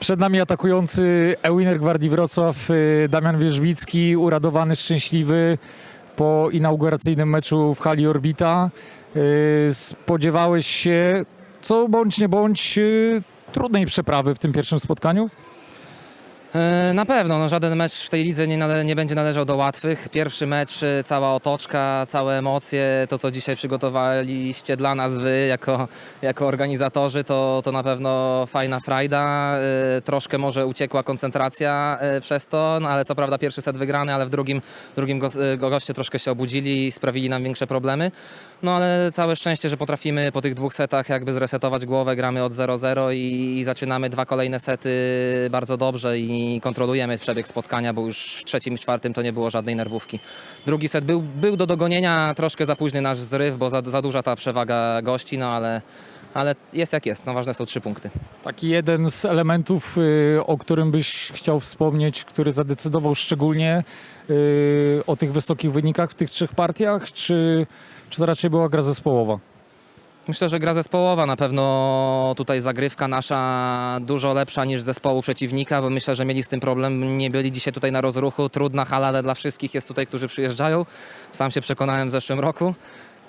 Przed nami atakujący Ewiner Gwardii Wrocław, y, Damian Wierzbicki, uradowany, szczęśliwy po inauguracyjnym meczu w hali Orbita. Y, Spodziewałeś się, co bądź nie bądź, y, trudnej przeprawy w tym pierwszym spotkaniu? E, Na pewno, no żaden mecz w tej lidze nie, nale- nie będzie należał do łatwych. Pierwszy mecz, e, cała otoczka, całe emocje, to co dzisiaj przygotowaliście dla nas wy jako, jako organizatorzy, to, to na pewno fajna frajda. E, Troszkę może uciekła koncentracja przez to, no ale co prawda pierwszy set wygrany, ale w drugim, drugim go, goście troszkę się obudzili i sprawili nam większe problemy. No ale całe szczęście, że potrafimy po tych dwóch setach jakby zresetować głowę, gramy od 0-0 i, i zaczynamy dwa kolejne sety bardzo dobrze i kontrolujemy przebieg spotkania, bo już w trzecim i czwartym to nie było żadnej nerwówki. Drugi set był, był do dogonienia, troszkę za późny nasz zryw, bo za, za duża ta przewaga gości, no ale, ale jest jak jest, no ważne są trzy punkty. Taki jeden z elementów, y, o którym byś chciał wspomnieć, który zadecydował szczególnie y, o tych wysokich wynikach w tych trzech partiach, czy, czy to raczej była gra zespołowa? Myślę, że gra zespołowa na pewno tutaj zagrywka nasza dużo lepsza niż zespołu przeciwnika, bo myślę, że mieli z tym problem. Nie byli dzisiaj tutaj na rozruchu. Trudna hala, dla wszystkich jest tutaj, którzy przyjeżdżają. Sam się przekonałem w zeszłym roku.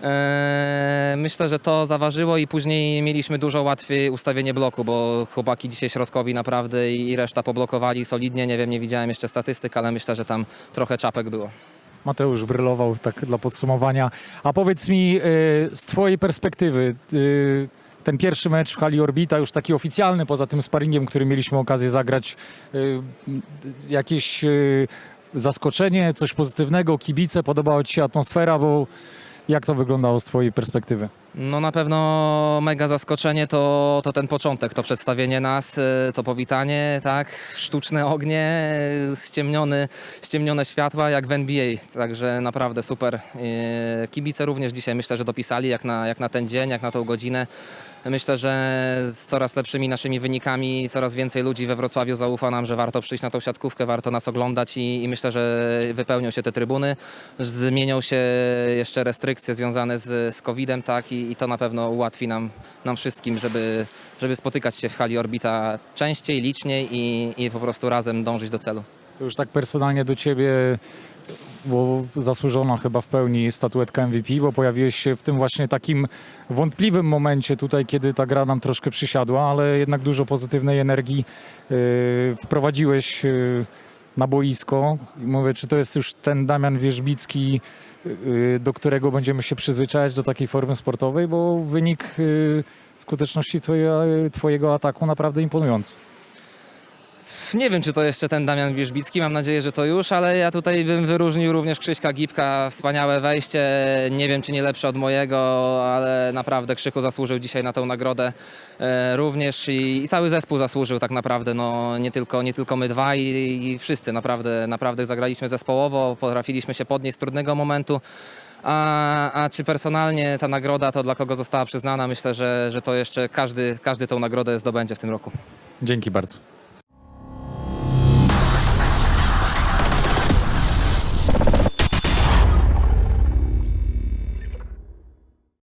Eee, Myślę, że to zaważyło i później mieliśmy dużo łatwiej ustawienie bloku, bo chłopaki dzisiaj środkowi naprawdę i reszta poblokowali solidnie. Nie wiem, nie widziałem jeszcze statystyk, ale myślę, że tam trochę czapek było. Mateusz brylował tak dla podsumowania. A powiedz mi y, z twojej perspektywy, y, ten pierwszy mecz w hali Orbita, już taki oficjalny, poza tym sparingiem, który mieliśmy okazję zagrać, y, jakieś y, zaskoczenie, coś pozytywnego, kibice, podobała ci się atmosfera, bo jak to wyglądało z twojej perspektywy? No na pewno mega zaskoczenie to, to ten początek, to przedstawienie nas, y, to powitanie, tak, sztuczne ognie, y, ściemniony, ściemnione światła jak w NBA, także naprawdę super. Y, Kibice również dzisiaj myślę, że dopisali jak na, jak na ten dzień, jak na tą godzinę. Myślę, że z coraz lepszymi naszymi wynikami coraz więcej ludzi we Wrocławiu zaufa nam, że warto przyjść na tą siatkówkę, warto nas oglądać i, i myślę, że wypełnią się te trybuny. Zmienią się jeszcze restrykcje związane z, z COVID-em, tak, i, i to na pewno ułatwi nam, nam wszystkim, żeby, żeby spotykać się w hali Orbita częściej, liczniej i, i po prostu razem dążyć do celu. To już tak personalnie do ciebie, bo zasłużona chyba w pełni statuetka MVP, bo pojawiłeś się w tym właśnie takim wątpliwym momencie tutaj, kiedy ta gra nam troszkę przysiadła, ale jednak dużo pozytywnej energii yy, wprowadziłeś yy, na boisko. I mówię, czy to jest już ten Damian Wierzbicki, yy, do którego będziemy się przyzwyczajać do takiej formy sportowej, bo wynik yy, skuteczności twoje, twojego ataku naprawdę imponujący. Nie wiem, czy to jeszcze ten Damian Wierzbicki, mam nadzieję, że to już, ale ja tutaj bym wyróżnił również Krzyśka Gipka, wspaniałe wejście, nie wiem, czy nie lepsze od mojego, ale naprawdę Krzyku zasłużył dzisiaj na tą nagrodę e, również i, i cały zespół zasłużył tak naprawdę, no nie tylko, nie tylko my dwa i, i wszyscy naprawdę, naprawdę zagraliśmy zespołowo, potrafiliśmy się podnieść z trudnego momentu. A, a czy personalnie ta nagroda to dla kogo została przyznana? Myślę, że, że to jeszcze każdy, każdy tą nagrodę zdobędzie w tym roku. Dzięki bardzo.